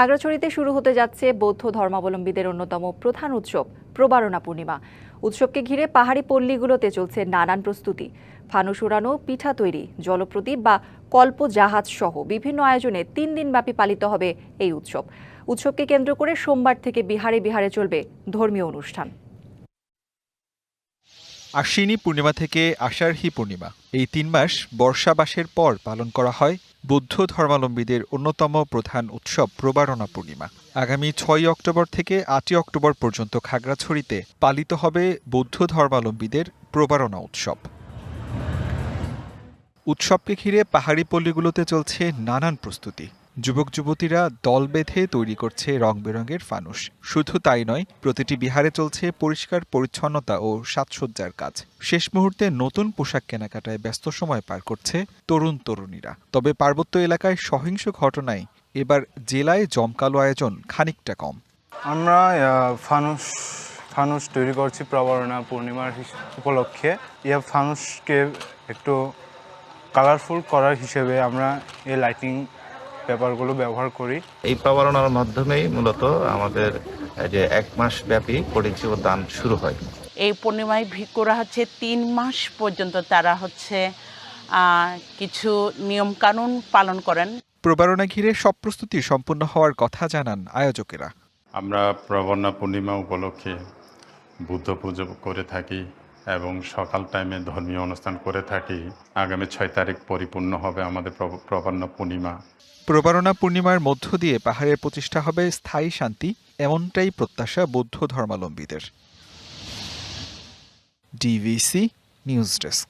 খাগড়াছড়িতে শুরু হতে যাচ্ছে বৌদ্ধ ধর্মাবলম্বীদের অন্যতম প্রধান উৎসব, প্রবারণা পূর্ণিমা। উৎসবকে ঘিরে পাহাড়ি পল্লীগুলোতে চলছে নানান প্রস্তুতি। ফানুস উড়ানো পিঠা তৈরি, জলপ্রদীপ বা কল্প জাহাজ সহ বিভিন্ন আয়োজনে তিন দিনব্যাপী পালিত হবে এই উৎসব। উৎসবকে কেন্দ্র করে সোমবার থেকে বিহারে বিহারে চলবে ধর্মীয় অনুষ্ঠান। আশ্বিনী পূর্ণিমা থেকে আষাঢ়ী পূর্ণিমা। এই তিন মাস বর্ষাবাসের পর পালন করা হয় বৌদ্ধ ধর্মাবলম্বীদের অন্যতম প্রধান উৎসব প্রবারণা পূর্ণিমা। আগামী ছয় অক্টোবর থেকে আটই অক্টোবর পর্যন্ত খাগড়াছড়িতে পালিত হবে বৌদ্ধ ধর্মাবলম্বীদের প্রবারণা উৎসব। উৎসবকে ঘিরে পাহাড়ি পল্লীগুলোতে চলছে নানান প্রস্তুতি। যুবক যুবতীরা দল বেঁধে তৈরি করছে রং বেরঙের ফানুস। শুধু তাই নয়, প্রতিটি বিহারে চলছে পরিষ্কার পরিচ্ছন্নতা ও সাজসজ্জার কাজ। শেষ মুহূর্তে নতুন পোশাক কেনাকাটায় ব্যস্ত সময় পার করছে তরুণ তরুণীরা। তবে পার্বত্য এলাকায় সহিংস ঘটনায় এবার জেলায় জমকালো আয়োজন খানিকটা কম। আমরা ফানুস ফানুস তৈরি করছি প্রবরণা পূর্ণিমার উপলক্ষে। এই ফানুসকে একটু কালারফুল করার হিসেবে আমরা এই লাইটিং পেপারগুলো ব্যবহার করি। এই প্রবারণার মাধ্যমেই মূলত আমাদের যে এক মাস ব্যাপী পরিচয় দান শুরু হয়। এই পূর্ণিমায় ভিক্ষুরা হচ্ছে তিন মাস পর্যন্ত তারা হচ্ছে কিছু নিয়মকানুন পালন করেন। প্রবারণা ঘিরে সব প্রস্তুতি সম্পূর্ণ হওয়ার কথা জানান আয়োজকেরা। আমরা প্রবর্ণা পূর্ণিমা উপলক্ষে বুদ্ধ পুজো করে থাকি। এবং সকাল টাইমে ধর্মীয় অনুষ্ঠান করে থাকি। আগামী ছয় তারিখ পরিপূর্ণ হবে আমাদের প্রবর্ণা পূর্ণিমা। প্রবারণা পূর্ণিমার মধ্য দিয়ে পাহাড়ের প্রতিষ্ঠা হবে স্থায়ী শান্তি, এমনটাই প্রত্যাশা বৌদ্ধ ধর্মাবলম্বীদের। DVC news desk